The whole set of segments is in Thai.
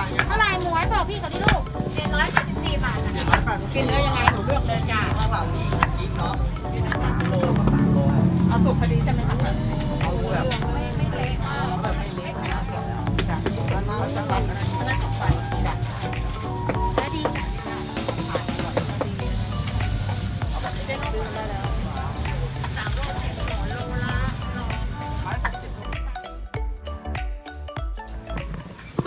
ต่างยังเท่าไหร่หมวยบอกพี่เขาที่ลูกเจ็ดร้อยเจ็ดสิบสี่บาทค่ะเจ็ดร้อยแปดสิบกินเนื้อยังไงหนูเลือกเลยจ้าข้างหลังนี้อีกเนาะสามโลสามโลเอาสุกพอดีใช่ไหมคะเอาแบบไม่เละเอาแบบไม่เละนะจ้ะนั้นนะจะรับนะอันนั้น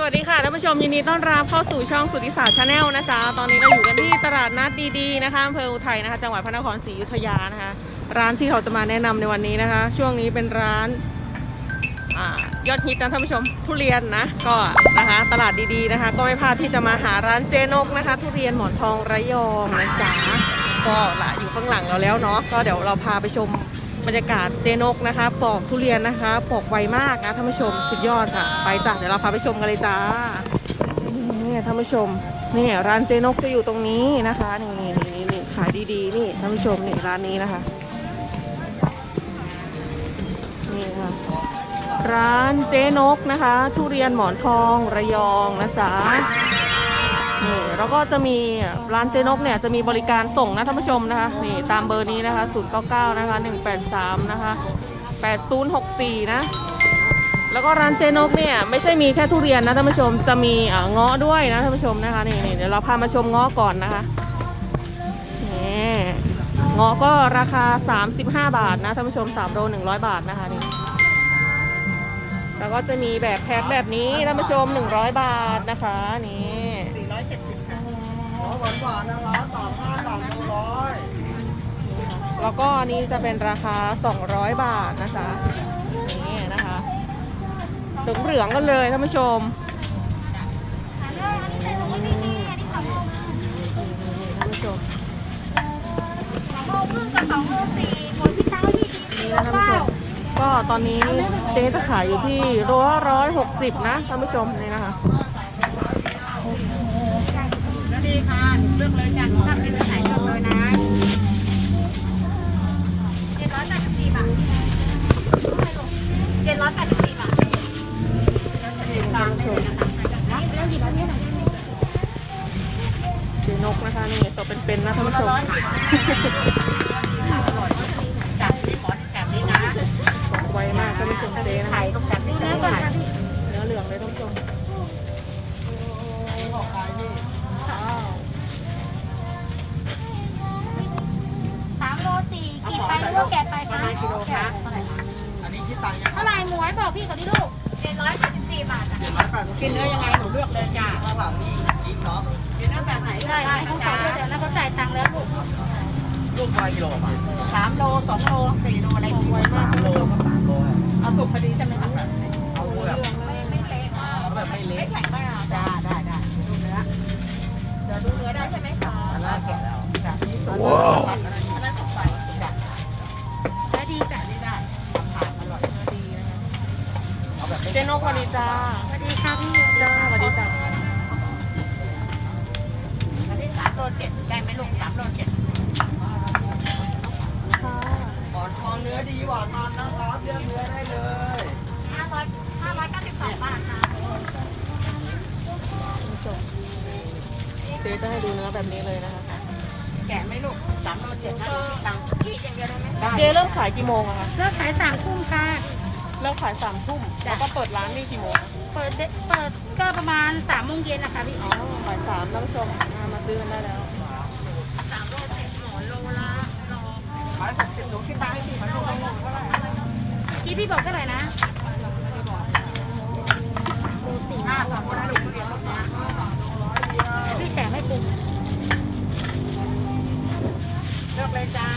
วัสดีค่ะท่านผู้ชมยินดีต้อนรับเข้าสู่ช่องสุทธิศาสตร์ชาแนลนะจ๊ะตอนนี้เราอยู่กันที่ตลาดนัดดีๆนะคะอำเภออุทัยนะคะ จังหวัดพระนครศรีอยุธยานะคะ ร้านที่เราจะมาแนะนำในวันนี้นะคะ ช่วงนี้เป็นร้านอยอดฮิตนะท่านผู้ชมทุเรียนนะก็นะคะตลาดดีๆนะคะ ก็ไม่พลาดที่จะมาหาร้านเจนกนะคะ ทุเรียนหมอนทองระยองนะจ๊ะก็ละอยู่ข้างหลังเราแล้วเนาะก็เดี๋ยวเราพาไปชม บรรยากาศเจนกนะคะปอกทุเรียนนะคะปอกไวมากนะท่านผู้ชมสุดยอดค่ะ ไปจ้ะเดี๋ยวเราพาไปชมกันเลยจ้านี่ท่านผู้ชมนี่ร้านเจนกจะอยู่ตรงนี้นะคะนี่นี่นี่นี่ขายดีๆนี่ท่านผู้ชมนี่ร้านนี้นะคะนี่ค่ะร้านเจนกนะคะ ทุเรียนหมอนทองระยองนะจ๊ะ นี่แล้วก็จะมีร้านเจนกเนี่ยจะมีบริการส่งนะท่านผู้ชมนะคะนี่ตามเบอร์นี้นะคะ099นะคะ183นะคะ8064นะแล้วก็ร้านเจนกเนี่ยไม่ใช่มีแค่ทุเรียนนะท่านผู้ชมจะมีเอ่อเงาะด้วยนะท่านผู้ชมนะคะนี่นี่เดี๋ยวเราพามาชมเงาะก่อนนะคะนี่เงาะก็ราคา 35 บาทนะท่านผู้ชม3โล100 บาทนะคะนี่แล้วก็จะมีแบบแพ็คแบบนี้ท่านผู้ชม 100 บาทนะคะนี่ สี่ร้อยเจ็ดสิบค่ะ หวานหวานนะครับสามห้าสามร้อยแล้วก็อันนี้จะเป็นราคา 200 บาทนะคะนี่นะคะเหลืองกันเลยท่านผู้ชมอันนี้อันนี้เป็นลูกนี่นี่อันนี้สองโลท่านผู้ชมสองโลครึ่งกับสองโลสี่หมวยพี่เช้าพี่ดีนี่สี่นะท่านผู้เก้าชมก็ตอนนี้เจ๊จะขายอยู่ที่ร้อยหกสิบนะท่านผู้ชมนี่นะคะ ค่ะหนูเลือกเลยจ้ะหนูทำเป็นสายเลือกเลยนะ พี่เขาที่ลูกเจ็ดร้อยเจ็ดสิบสี่บาทจ้ะเจ็ดร้อยแปดสิบกินเนื้อยังไงหนูเลือกเลยจ้าข้างหลังนี้อีกเนาะกินเนื้อแบบไหนได้ได้ได้ได้เขาจ้าขายด้วยเดี๋ยวแล้วเขาจ่ายตังค์แล้วลูกลูกร้อยกิโลป่ะสามโลสองโลสี่โลอะไรดีไว้มากโลสามโลเอาสุกพอดีใช่ไหมคะเอาแบบไม่ไม่เละมากเอาแบบไม่เละไม่แข็งมากจ้าได้ได้ดูเนื้อเดี๋ยวดูเนื้อได้ใช่ไหมคะอันนั้นแกะแล้วจ้ะนี่สุกว้าว จ๊นกสวัสดีจ้าสวัสดีค่ะพี่จ้าสวัสดีจ้าอันนี้สามโลเจ็ดได้ไหมลูกสามโลเจ็ดหมอนทองเนื้อดีหวานมันนะครับเลือกเนื้อได้เลยห้าร้อยห้าร้อยเก้าสิบสองบาทค่ะเจ๊จะให้ดูเนื้อแบบนี้เลยนะคะ แกะไหมลูกสามโลเจ็ดนะตังค์พี่อย่างเดียวได้ไหมได้เจ๊เริ่มขายกี่โมงอะคะเลิกขายสามทุ่มค่ะ เริ่มขายสามทุ่มแล้วก็เปิดร้านนี่กี่โมงเปิดเดเปิดก็ประมาณสามโมงเย็นนะคะพี่อ๋อบ่ายสามท่านผู้ชมมามาซื้อกันได้แล้วสามโลเจ็ดหมอนโลละโลร้อยหกสิบหนูคิดตังค์ให้พี่เขาลูกให้ลูกเท่าไหร่กี้พี่บอกเท่าไหร่นะห้าสองคนนะลูกทุเรียนลูกนะพี่แต่ไม่ปรุงเลือกเลยจ้า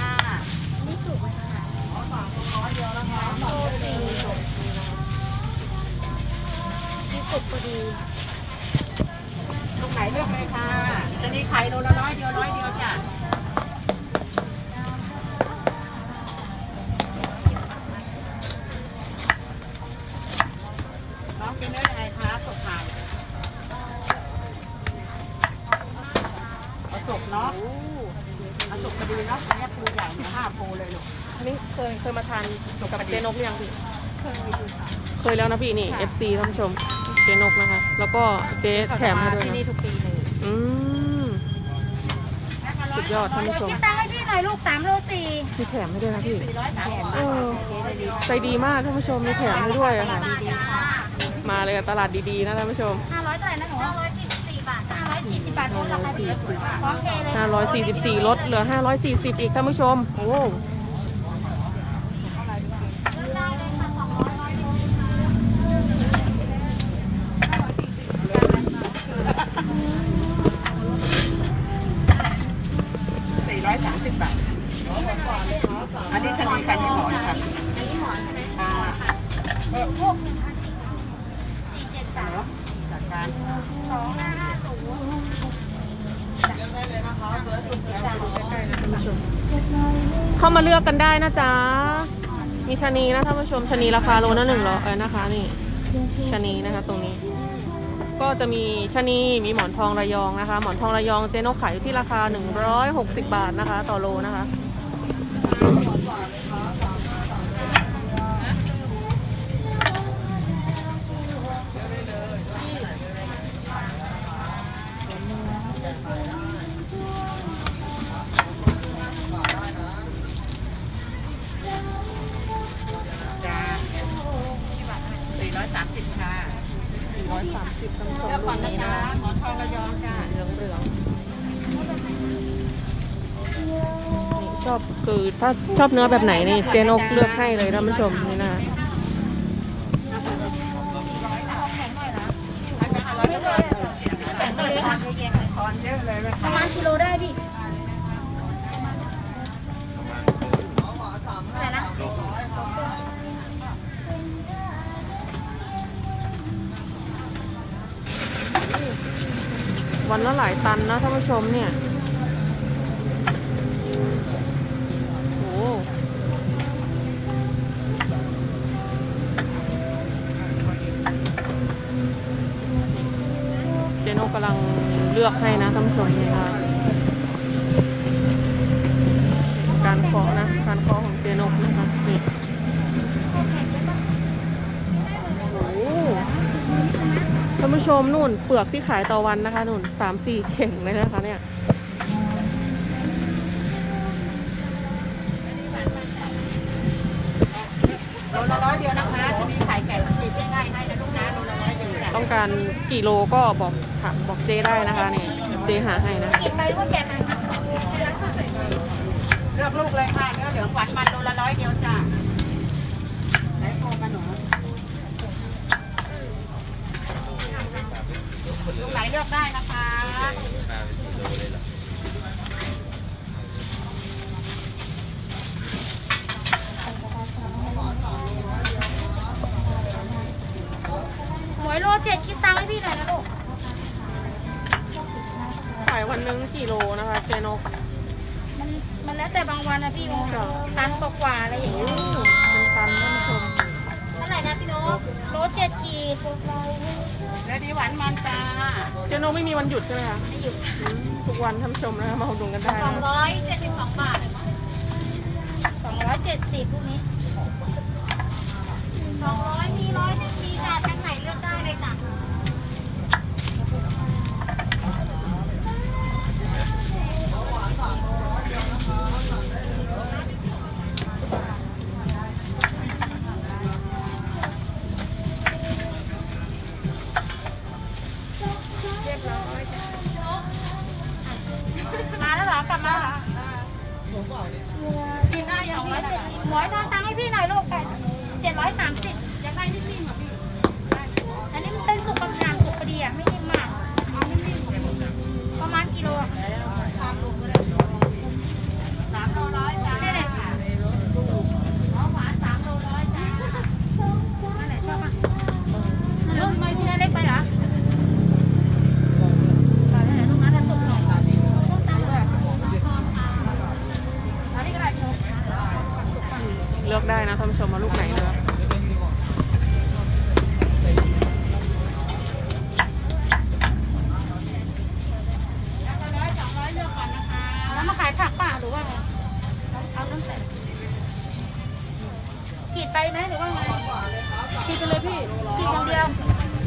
สุกพอดี ตรงไหนเลือกเลยค่ะ จะมีไข่โลละร้อยเดียวร้อยเดียวจ้ะน้องกินได้ยังไงคะสดผ่านเอาสุกเนาะเอาสุกพอดีเนาะอันนี้ปูใหญ่เนี่ยห้าปูเลยลูก อันนี้เคยเคยมาทานกับเจ๊นกหรือยังพี่เคยดูค่ะเคยแล้วนะพี่นี่ FC ท่านผู้ชม เจนกนะคะ แล้วก็เจ๊แถมให้ด้วยที่นี่นะทุกปีเลยอืม สุดยอดท่านผู้ชม คิดตังค์ให้พี่หน่อยลูกสามโลสี่มีแถมให้ด้วยนะพี่ร้อยสามสิบเออ ใจดีมากท่านผู้ชมมีแถมให้ด้วยอะค่ะ มาเลยอะตลาดดีๆนะท่านผู้ชม ห้าร้อยเท่าไหร่นะหนูห้าร้อยสี่สิบสี่บาทห้าร้อยสี่สิบบาทลดราคาดีพร้อมเพย์เลย544ลดเหลือ 540 อีกท่านผู้ชม โอ้ ได้เลยค่ะสองร้อย สี่ร้อยสามสิบบาท อันนี้ชนีคันที่หมอนค่ะ อันนี้หมอนใช่ไหม อ่า หกสี่เจ็ดสาม จัดการ สองห้าห้าศูนย์ เข้ามาเลื อกกันได้นะจ๊ะ มีชะนีนะท่านผู้ชมชะนีราคาโลละหนึ่งร้อยเอนะคะนี่ชะนีนะคะ ตรงนี้ ก็จะมีชะนีมีหมอนทองระยองนะคะ หมอนทองระยองเจนกขายอยู่ที่ราคา 160 บาทนะคะ ต่อโลนะคะจ้ คือถ้าชอบเนื้อแบบไหนนี่เจนกเลือกให้เลยท่านผู้ชมนี่นะคะแต่งเลยค่ะทอนเยอะเลยไหมประมาณกิโลได้พี่อะไรนะวันละหลายตันนะท่านผู้ชมเนี่ย เลือกให้นะท่านผู้ชมนี่ค่ะการเคาะนะการเคาะของเจนกนะคะนี่โอ้ท่านผู้ชมนู่นเปลือกที่ขายต่อวันนะคะนู่นสามสี่เข่งเลยนะคะเนี่ยโลละร้อยเดียวนะคะจะมีไข่ไก่ฉีกง่ายๆให้นะลูกนะโลละร้อยเดียวจ้ะต้องการกี่โลก็บอก ค่ะบอกเจได้นะคะนี่เจหาให้นะกินไปว่าแกะไปเลือกลูกเลยค่ะเนื้อเหลืองหวานมันโลละร้อยเดียวจ้ะไหนโทรมาหนูลูกไหนเลือกได้นะคะหมวยโลเจ็ดคิดตังค์ให้พี่หน่อยนะลูก วันหนึงกี่โลนะคะเจนกมันมันแล้วแต่บางวันนะพี่จ้ะตันกว่าๆอะไรอย่างเงี้ยเป็นตันท่านผู้ชมเท่าไหร่นะพี่นกโลเจ็ดขีดแล้วดีหวานมันจ้าเจนกไม่มีวันหยุดใช่ไหมคะไม่หยุดอืมทุกวันท่านผู้ชมนะคะมาอุดหนุนกันได้สองนะร้อยเจ็ดสิบสองบาทสองร้อยเจ็ดสิบพวกนี้สองร้อยมีร้อยหนึ่งมีจ้ะทั้งไหนเลือกได้เลยจ้ะากลับมาเหรอกินได้ยังไม่ได้หมอยทอนตังค์ให้พี่หน่อยลูกไปเจ็ดร้อยสามสิบอยากได้นิ่มๆเหรอพี่ อันนี้มันเป็นสุกกำลางสุกพอดีอะไม่นิ่มมาก ประมาณกิโลอะสามโลายผักป่าหรือว่าไงเอาน้ำใส่กรีดไปไหมหรือว่าไงกรีดไปเลยพี่กรีดอย่างเดียว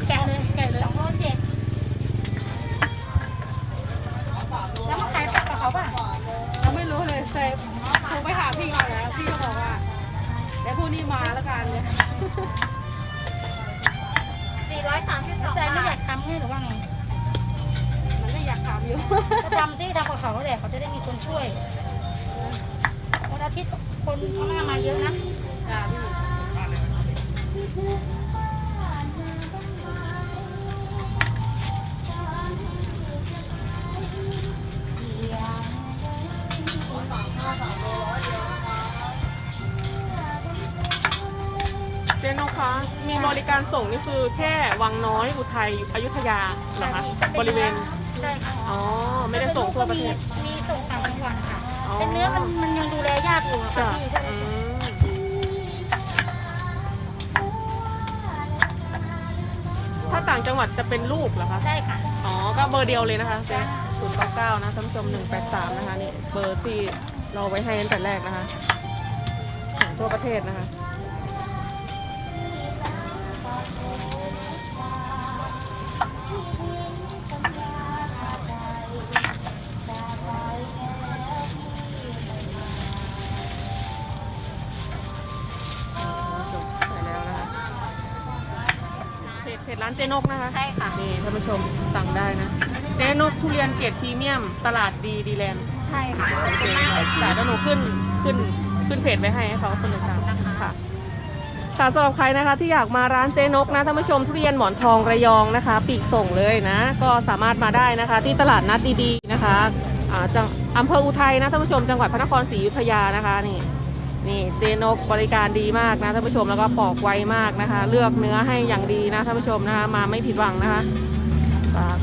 แกะเลยแกะเลยสองร้อยเจ็ดแล้วเขาขายผักกับเขาป่ะเราไม่รู้เลยแต่ผมไปหาพี่เขาแล้วพี่เขบอกว่าเดี๋ยวนี้มาล้กันเลยสี่ร้อยสามสิบสองใจไม่อยากทำไงหรือว่าไง ถามอยู่ ก็ทำที่ทำกับเขาแหละเขาจะได้มีคนช่วยวันอาทิตย์คนเข้ามามาเยอะนะจ้าพี่เจนกคะมีบริการส่งนี่คือแค่วังน้อยอุทัยอยุธยาเหรอคะบริเวณ ใช่ค่ะอ๋อ ไม่ได้ส่งทั่วประเทศ มีส่งต่างจังหวัดค่ะอ๋อเป็นเนื้อมันมันยังดูแลยากอยู่อะค่ะจ้ะพี่ถ้าอืมถ้าต่างจังหวัดจะเป็นลูกเหรอคะ ใช่ค่ะ อ๋อ ก็เบอร์เดียวเลยนะคะจ้ะ ศูนย์เก้าเก้านะท่านผู้ชมหนึ่งแปดสามนะคะนี่เบอร์ที่เราไว้ให้ตั้งแต่แรกนะคะส่งทั่วประเทศนะคะ จเพจร้านเจนกนะคะ ใช่ค่ะ นี่ท่านผู้ชมสั่งได้นะ เจนกทุเรียนเกรดพรีเมียม ตลาดดีดีแลนด์ใช่ค่ะโอเคค่ะ แต่ถ้าหนูขึ้นขึ้นขึ้นเพจไว้ให้ให้เขาคนหนึ่งค่ะค่ะ ค่ะสำหรับใครนะคะที่อยากมาร้านเจนกนะท่านผู้ชมทุเรียนหมอนทองระยองนะคะ ปีกส่งเลยนะ ก็สามารถมาได้นะคะ ที่ตลาดนัดดีๆนะคะอ่าจังอำเภออุทัยนะท่านผู้ชมจังหวัดพระนครศรีอยุธยานะคะนี่ นี่เจนกบริการดีมากนะท่านผู้ชมแล้วก็ปอกไวมากนะคะ เลือกเนื้อให้อย่างดีนะท่านผู้ชมนะคะมาไม่ผิดหวังนะคะฝาก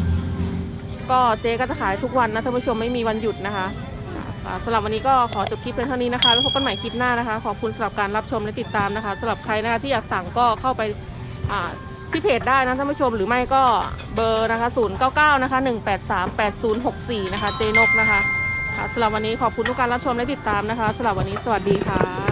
ก็เจก็จะขายทุกวันนะท่านผู้ชมไม่มีวันหยุดนะคะสำหรับวันนี้ก็ขอจบคลิปเพียงเท่านี้นะคะแล้วพบกันใหม่คลิปหน้านะคะ ขอบคุณสำหรับการรับชมและติดตามนะคะสำหรับใครนะคะที่อยากสั่งก็เข้าไปที่เพจได้นะท่านผู้ชมหรือไม่ก็เบอร์นะคะ099นะคะ183 8064นะคะเจนกนะคะคะ สำหรับวันนี้ขอบคุณทุกการรับชมและติดตามนะคะสำหรับวันนี้สวัสดีค่ะ